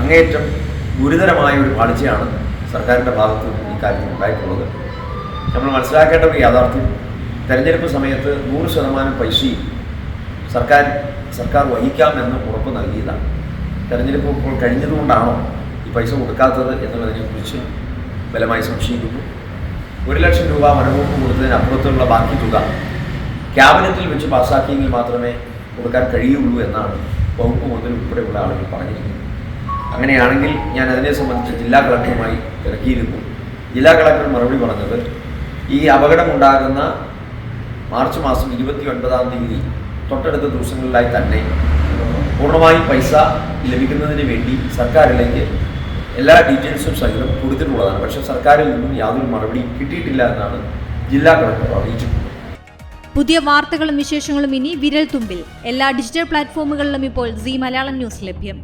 അങ്ങേയറ്റം ഗുരുതരമായ ഒരു പാളിച്ചയാണ് സർക്കാരിന്റെ ഭാഗത്ത് ഈ ഇക്കാര്യത്തിൽ ഉണ്ടായിട്ടുള്ളത്. നമ്മൾ മനസ്സിലാക്കേണ്ട ഒരു യാഥാർത്ഥ്യം. തെരഞ്ഞെടുപ്പ് സമയത്ത് നൂറ് ശതമാനം പൈസയും സർക്കാർ സർക്കാർ വഹിക്കാമെന്ന് ഉറപ്പ് നൽകിയതാണ്. തെരഞ്ഞെടുപ്പ് ഇപ്പോൾ കഴിഞ്ഞതുകൊണ്ടാണോ ഈ പൈസ കൊടുക്കാത്തത് എന്നുള്ളതിനെക്കുറിച്ച് ബലമായി സംശയിക്കുന്നു. ഒരു ലക്ഷം രൂപ വനവകുപ്പ് കൊടുത്തതിനപ്പുറത്തുള്ള ബാക്കി തുക ക്യാബിനറ്റിൽ വെച്ച് പാസ്സാക്കിയെങ്കിൽ മാത്രമേ കൊടുക്കാൻ കഴിയുള്ളൂ എന്നാണ് വകുപ്പ് മുതൽ ഉൾപ്പെടെയുള്ള ആളുകൾ പറഞ്ഞിരിക്കുന്നത്. അങ്ങനെയാണെങ്കിൽ ഞാൻ അതിനെ സംബന്ധിച്ച് ജില്ലാ കളക്ടറുമായി തിരക്കിയിരുന്നു. ജില്ലാ കളക്ടർ മറുപടി പറഞ്ഞത് ഈ അപകടമുണ്ടാകുന്ന മാർച്ച് മാസം ഇരുപത്തി ഒൻപതാം തീയതി തൊട്ടടുത്ത ദിവസങ്ങളിലായി തന്നെ പൂർണമായും പൈസ ലഭിക്കുന്നതിന് വേണ്ടി സർക്കാരിലേക്ക് എല്ലാ ഡീറ്റെയിൽസും സഹിതം കൊടുത്തിട്ടുള്ളതാണ്. പക്ഷേ സർക്കാരിൽ നിന്നും യാതൊരു മറുപടി കിട്ടിയിട്ടില്ല എന്നാണ് ജില്ലാ കളക്ടർ അറിയിച്ചിട്ടുള്ളത്. പുതിയ വാർത്തകളും വിശേഷങ്ങളും ഇനി വിരൽ തുമ്പിൽ എല്ലാ ഡിജിറ്റൽ പ്ലാറ്റ്ഫോമുകളിലും ഇപ്പോൾ സി മലയാളം ന്യൂസ് ലഭ്യം.